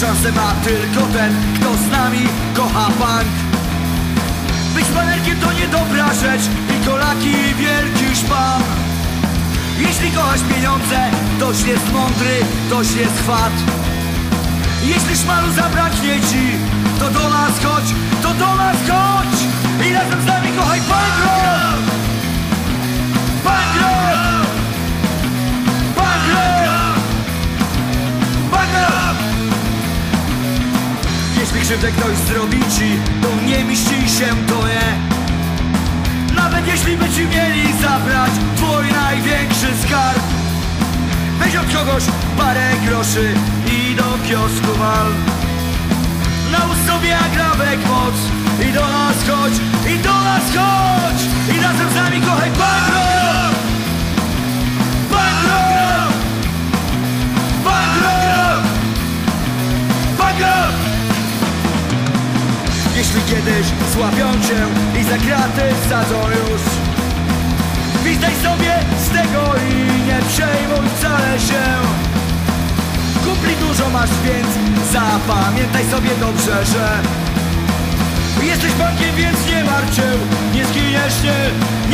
Szansę ma tylko ten, kto z nami kocha punk Być panerkiem to niedobra rzecz I kolaki wielki szpan. Jeśli kochasz pieniądze, toś jest mądry, toś jest chwat Jeśli szmalu zabraknie ci, to do nas chodź, to do nas chodź krzywdę ktoś zrobi ci, to nie mści się to nie. Nawet jeśli by ci mieli zabrać twój największy skarb. Weź od kogoś parę groszy i do kiosku wal Nałóż sobie agrawek moc i do nas chodź, i do nas chodź Jeśli kiedyś złapią cię i za kraty wsadzą już. Witaj sobie z tego i nie przejmuj wcale się. Kumpli dużo masz, więc zapamiętaj sobie dobrze, że Jesteś bankiem, więc nie martw się Nie zginiesz się, nie